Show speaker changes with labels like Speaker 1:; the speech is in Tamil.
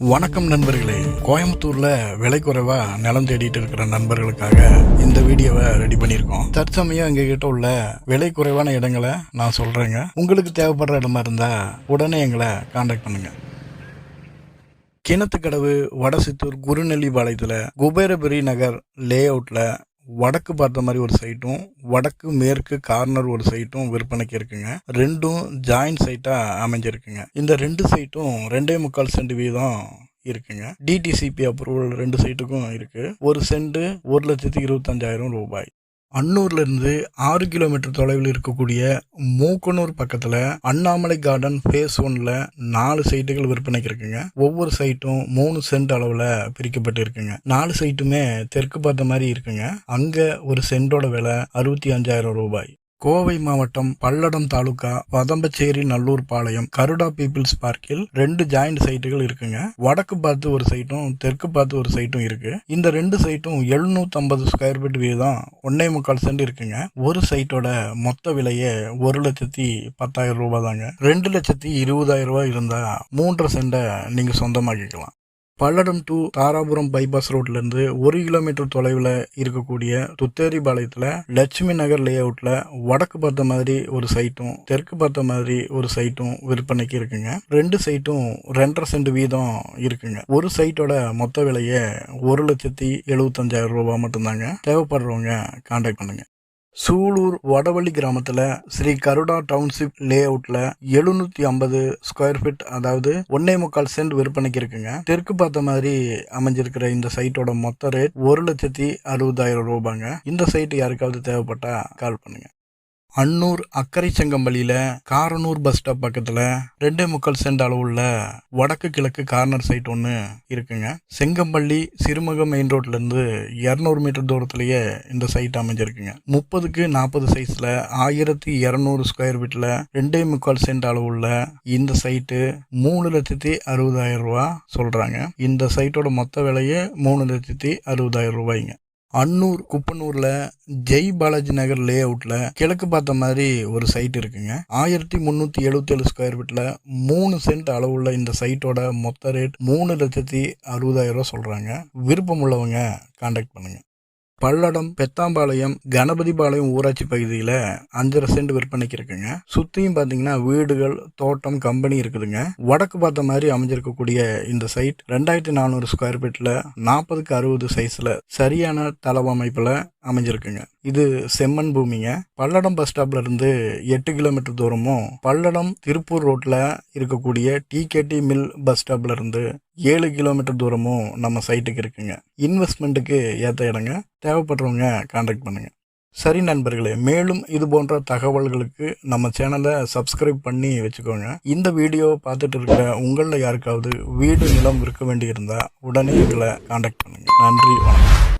Speaker 1: வணக்கம் நண்பர்களே. கோயம்புத்தூர்ல விலை குறைவா நிலம் தேடிட்டு இருக்கிற நண்பர்களுக்காக இந்த வீடியோவை ரெடி பண்ணியிருக்கோம். தற்சமயம் எங்க கிட்ட உள்ள விலை குறைவான இடங்களை நான் சொல்றேங்க. உங்களுக்கு தேவைப்படுற இடமா இருந்தா உடனே எங்களை காண்டாக்ட் பண்ணுங்க. கிணத்துக்கடவு வடசித்தூர் குருநெல்லிபாளையத்தில் குபேரபுரி நகர் லே அவுட்ல வடக்கு பார்த்த மாதிரி ஒரு சைட்டும் வடக்கு மேற்கு கார்னர் ஒரு சைட்டும் விற்பனைக்கு இருக்குங்க. ரெண்டும் ஜாயிண்ட் சைட்டாக அமைஞ்சிருக்குங்க. இந்த ரெண்டு சைட்டும் ரெண்டே முக்கால் சென்ட் வீதம் இருக்குங்க. டிடிசிபி அப்ரூவல் ரெண்டு சைட்டுக்கும் இருக்கு. ஒரு சென்ட் ஒரு லட்சத்தி இருபத்தஞ்சாயிரம் ரூபாய். அன்னூர்லேருந்து ஆறு கிலோமீட்டர் தொலைவில் இருக்கக்கூடிய மூக்கனூர் பக்கத்தில் அண்ணாமலை கார்டன் ஃபேஸ் ஒன்ல நாலு சைட்டுகள் விற்பனைக்கு இருக்குங்க. ஒவ்வொரு சைட்டும் மூணு சென்ட் அளவில் பிரிக்கப்பட்டு இருக்குங்க நாலு சைட்டுமே தெற்கு பார்த்த மாதிரி இருக்குங்க. அங்கே ஒரு சென்டோட விலை அறுபத்தி அஞ்சாயிரம் ரூபாய். கோவை மாவட்டம் பல்லடம் தாலுகா வதம்பச்சேரி நல்லூர் பாளையம் கருடா பீப்புள்ஸ் பார்க்கில் ரெண்டு ஜாயிண்ட் சைட்டுகள் இருக்குங்க. வடக்கு பார்த்து ஒரு சைட்டும் தெற்கு பார்த்து ஒரு சைட்டும் இருக்கு. இந்த ரெண்டு சைட்டும் எழுநூத்தி ஐம்பது ஸ்கொயர் ஃபீட் வீதம் ஒன்னே முக்கால் சென்ட் இருக்குங்க. ஒரு சைட்டோட மொத்த விலையே ஒரு லட்சத்தி பத்தாயிரம் ரூபாய் தாங்க. ரெண்டு லட்சத்தி இருபதாயிரம் ரூபாய் இருந்தா மூன்றரை சென்டை நீங்க சொந்தமாக்கிக்கலாம். பல்லடம் டு தாராபுரம் பைபாஸ் ரோட்ல இருந்து ஒரு கிலோமீட்டர் தொலைவில் இருக்கக்கூடிய துத்தேரிபாளையத்தில் லட்சுமி நகர் லே அவுட்ல வடக்கு பார்த்த மாதிரி ஒரு சைட்டும் தெற்கு பார்த்த மாதிரி ஒரு சைட்டும் விற்பனைக்கு இருக்குங்க. ரெண்டு சைட்டும் ரெண்டரை சென்ட் வீதம் இருக்குங்க. ஒரு சைட்டோட மொத்த விலையை ஒரு லட்சத்தி எழுபத்தஞ்சாயிரம் ரூபாய் மட்டும்தாங்க. தேவைப்படுறவங்க கான்டாக்ட் பண்ணுங்க. சூலூர் வடவள்ளி கிராமத்துல ஸ்ரீ கருடா டவுன்ஷிப் லே அவுட்ல எழுநூத்தி ஐம்பது ஸ்கொயர் ஃபீட் அதாவது ஒன்னே முக்கால் சென்ட் விற்பனைக்கு இருக்குங்க. தெற்கு பார்த்த மாதிரி அமைஞ்சிருக்கிற இந்த சைட்டோட மொத்த ரேட் ஒரு லட்சத்தி அறுபதாயிரம் ரூபாங்க. இந்த சைட் யாருக்காவது தேவைப்பட்டா கால் பண்ணுங்க. அன்னூர் அக்கரை செங்கம்பள்ளியில காரனூர் பஸ் ஸ்டாப் பக்கத்துல ரெண்டே முக்கால் சென்ட் அளவுள்ள வடக்கு கிழக்கு கார்னர் சைட் ஒன்று இருக்குங்க. செங்கம்பள்ளி சிறுமுக மெயின் ரோட்ல இருந்து இரநூறு மீட்டர் தூரத்திலேயே இந்த சைட் அமைஞ்சிருக்குங்க. முப்பதுக்கு நாற்பது சைஸ்ல ஆயிரத்தி இரநூறு ஸ்கொயர் ஃபீட்ல ரெண்டே முக்கால் சென்ட் அளவுள்ள இந்த சைட்டு மூணு லட்சத்தி அறுபதாயிரம் ரூபா சொல்றாங்க. இந்த சைட்டோட மொத்த விலையே மூணு லட்சத்தி அறுபதாயிரம் ரூபாய்ங்க. அன்னூர் குப்பனூர்ல ஜெய் பாலாஜி நகர் லே அவுட்ல கிழக்கு பார்த்த மாதிரி ஒரு சைட் இருக்குங்க. ஆயிரத்தி முந்நூற்றி எழுபத்தேழு ஸ்கொயர் ஃபீட்ல மூணு சென்ட் அளவுள்ள இந்த சைட்டோட மொத்த ரேட் மூணு லட்சத்தி அறுபதாயிரம் ரூபா சொல்றாங்க. விருப்பம் உள்ளவங்க கான்டாக்ட் பண்ணுங்க. பல்லடம் பெத்தாம்பாளையம் கணபதிபாளையம் ஊராட்சி பகுதியில் அஞ்சரை சென்ட் விற்பனைக்கு இருக்குங்க. சுற்றியும் பார்த்தீங்கன்னா வீடுகள் தோட்டம் கம்பெனி இருக்குதுங்க. வடக்கு பார்த்த மாதிரி அமைஞ்சிருக்கக்கூடிய இந்த சைட் ரெண்டாயிரத்தி நானூறு ஸ்கொயர் ஃபீட்டில் நாற்பதுக்கு அறுபது சைஸில் சரியான தளவமைப்பில் அமைஞ்சிருக்குங்க. இது செம்மண் பூமிங்க. பல்லடம் பஸ் ஸ்டாப்ல இருந்து எட்டு கிலோமீட்டர் தூரமும் பல்லடம் திருப்பூர் ரோட்ல இருக்கக்கூடிய டிகேடி மில் பஸ் ஸ்டாப்ல இருந்து ஏழு கிலோமீட்டர் தூரமும் நம்ம சைட்டுக்கு இருக்குங்க. இன்வெஸ்ட்மெண்ட்டுக்கு ஏற்ற இடங்க. தேவைப்படுறவங்க காண்டாக்ட் பண்ணுங்கள் சரி நண்பர்களே மேலும் இது போன்ற தகவல்களுக்கு நம்ம சேனலை சப்ஸ்கிரைப் பண்ணி வச்சுக்கோங்க. இந்த வீடியோ பார்த்துட்டு இருக்கிற உங்களில் யாருக்காவது வீடு நிலம் விற்க வேண்டியிருந்தால் உடனே எங்களை காண்டாக்ட் பண்ணுங்கள் நன்றி வணக்கம்.